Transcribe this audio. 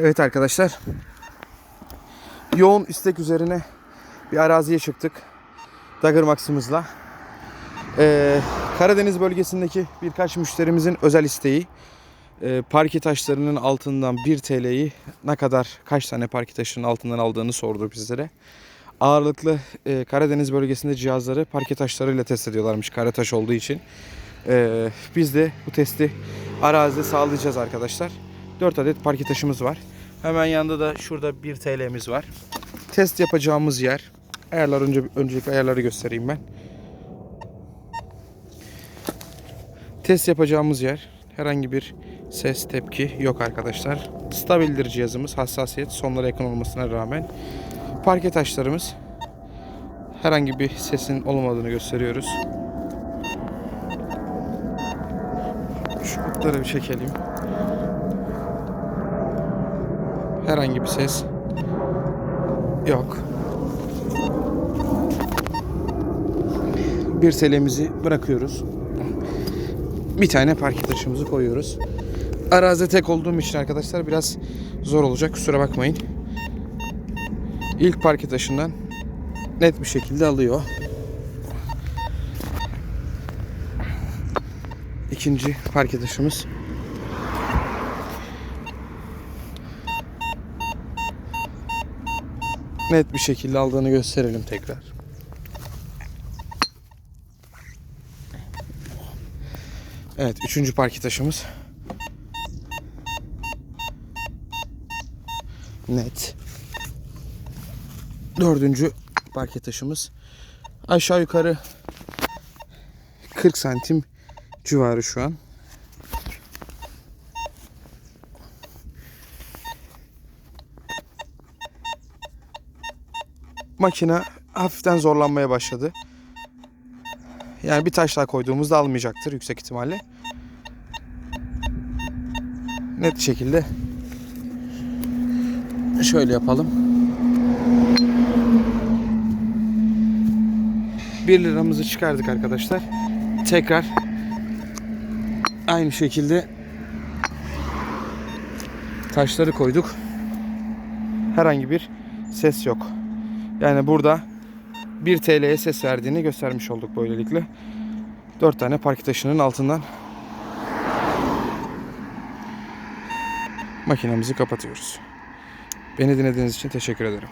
Evet arkadaşlar. Yoğun istek üzerine bir araziye çıktık. Dagger Max'ımızla. Ee, Karadeniz bölgesindeki birkaç müşterimizin özel isteği. Ee, parke taşlarının altından 1 TL'yi ne kadar kaç tane parke taşının altından aldığını sordu bizlere. Ağırlıklı e, Karadeniz bölgesinde cihazları parke taşlarıyla test ediyorlarmış kara taş olduğu için. Ee, biz de bu testi arazide sağlayacağız arkadaşlar. 4 adet parke taşımız var. Hemen yanında da şurada 1 TL'miz var. Test yapacağımız yer. Ayarlar önce öncelikle ayarları göstereyim ben. Test yapacağımız yer herhangi bir ses tepki yok arkadaşlar. Stabildir cihazımız. Hassasiyet sonlara yakın olmasına rağmen. Parke taşlarımız herhangi bir sesin olmadığını gösteriyoruz. Şu kutları bir çekelim. Herhangi bir ses yok. Bir telemizi bırakıyoruz. Bir tane parke taşımızı koyuyoruz. Arazide tek olduğum için arkadaşlar biraz zor olacak. Kusura bakmayın. İlk parke taşından net bir şekilde alıyor. İkinci parke taşımız. Net bir şekilde aldığını gösterelim tekrar. Evet, üçüncü parke taşımız. Net. Dördüncü parke taşımız. Aşağı yukarı 40 santim civarı şu an. Makine hafiften zorlanmaya başladı. Yani bir taş daha koyduğumuzda almayacaktır yüksek ihtimalle. Net şekilde şöyle yapalım. 1 liramızı çıkardık arkadaşlar. Tekrar aynı şekilde taşları koyduk. Herhangi bir ses yok. Yani burada 1 TL'ye ses verdiğini göstermiş olduk böylelikle. 4 tane park taşının altından makinemizi kapatıyoruz. Beni dinlediğiniz için teşekkür ederim.